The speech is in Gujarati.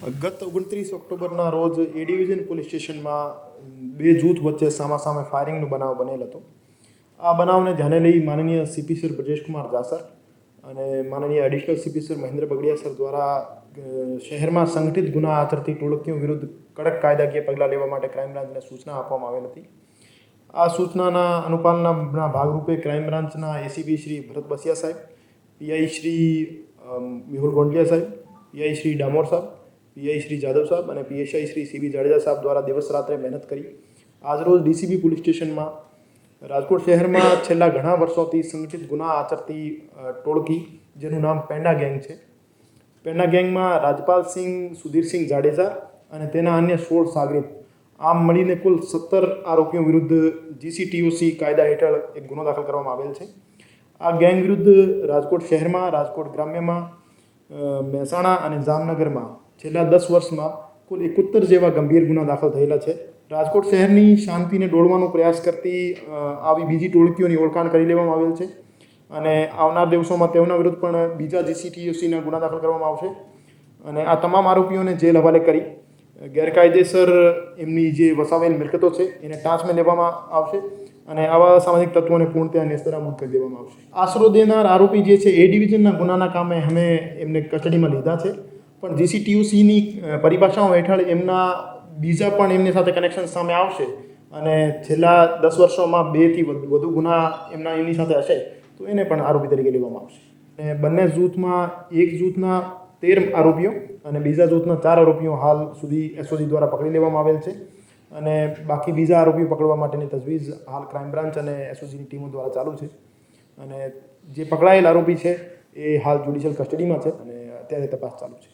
ગત ઓગણત્રીસ ઓક્ટોબરના રોજ એ ડિવિઝન પોલીસ સ્ટેશનમાં બે જૂથ વચ્ચે સામાસામે ફાયરિંગનો બનાવ બનેલ હતો. આ બનાવને ધ્યાને લઈ માનનીય સીપી સર બ્રજેશકુમાર દાસર અને માનનીય additional CP sir Mahendra Bagadia sir દ્વારા શહેરમાં સંગઠિત ગુના આચરતી ટોળકીઓ વિરુદ્ધ કડક કાયદાકીય પગલાં લેવા માટે ક્રાઇમ બ્રાન્ચને સૂચના આપવામાં આવેલ હતી. આ સૂચનાના અનુપાલનના ભાગરૂપે ક્રાઇમ બ્રાન્ચના એસીપી શ્રી ભરત બસિયા સાહેબ પીઆઈ શ્રી મેહુલ ગોંડલિયા સાહેબ પીઆઈ શ્રી ડામોર સાહેબ પીઆઈ શ્રી જાદવ સાહેબ અને પીએસઆઈ શ્રી સીબી જાડેજા સાહેબ દ્વારા દિવસ રાત્રે મહેનત કરી. આજરોજ ડીસીબી પોલીસ સ્ટેશનમાં, રાજકોટ શહેરમાં છેલ્લા ઘણા વર્ષોથી સંગઠિત ગુના આચરતી ટોળકી, જેનું નામ પેંડા ગેંગ છે. પેંડા ગેંગમાં રાજપાલસિંહ સુધીરસિંહ જાડેજા અને તેના અન્ય સોળ સાગરીત. આમ મળીને કુલ સત્તર આરોપીઓ વિરુદ્ધ જીસીટીયુસી કાયદા હેઠળ એક ગુનો દાખલ કરવામાં આવેલ છે. આ ગેંગ વિરુદ્ધ રાજકોટ શહેરમાં, રાજકોટ ગ્રામ્યમાં મહેસાણા અને જામનગરમાં છેલ્લા દસ વર્ષમાં કુલ એકોતર જેવા ગંભીર ગુના દાખલ થયેલા છે. રાજકોટ શહેરની શાંતિને ડોળવાનો પ્રયાસ કરતી આવી બીજી ટોળકીઓની ઓળખાણ કરી લેવામાં આવેલ છે અને આવનાર દિવસોમાં તેઓના વિરુદ્ધ પણ બીજા જીસીટીયુસીના ગુના દાખલ કરવામાં આવશે. અને આ તમામ આરોપીઓને જેલ હવાલે કરી. ગેરકાયદેસર એમની જે વસાવેલ મિલકતો છે, એને ટાંચમાં લેવામાં આવશે અને આવા સામાજિક તત્વોને પૂર્ણતયા નેસ્તનાબૂદ કરી દેવામાં આવશે. આશરો દેનાર આરોપી જે છે, એ ડિવિઝનના ગુનાના કામે અમે એમને કસ્ટડીમાં લીધા છે. પણ જીસીટીયુસીની પરિભાષાઓ હેઠળ એમના બીજા પણ એમની સાથે કનેક્શન સામે આવશે અને છેલ્લા દસ વર્ષોમાં બેથી વધુ ગુના એમના એમની સાથે હશે, તો એને પણ આરોપી તરીકે લેવામાં આવશે. અને બંને જૂથમાં એક જૂથના તેર આરોપીઓ અને બીજા જૂથના ચાર આરોપીઓ હાલ સુધી એસઓજી દ્વારા પકડી લેવામાં આવેલ છે. અને બાકી બીજા આરોપીઓ પકડવા માટેની તજવીજ હાલ ક્રાઇમ બ્રાન્ચ અને એસઓજીની ટીમો દ્વારા ચાલુ છે. અને જે પકડાયેલ આરોપી છે, એ હાલ જ્યુડિશિયલ કસ્ટડીમાં છે અને અત્યારે તપાસ ચાલુ છે.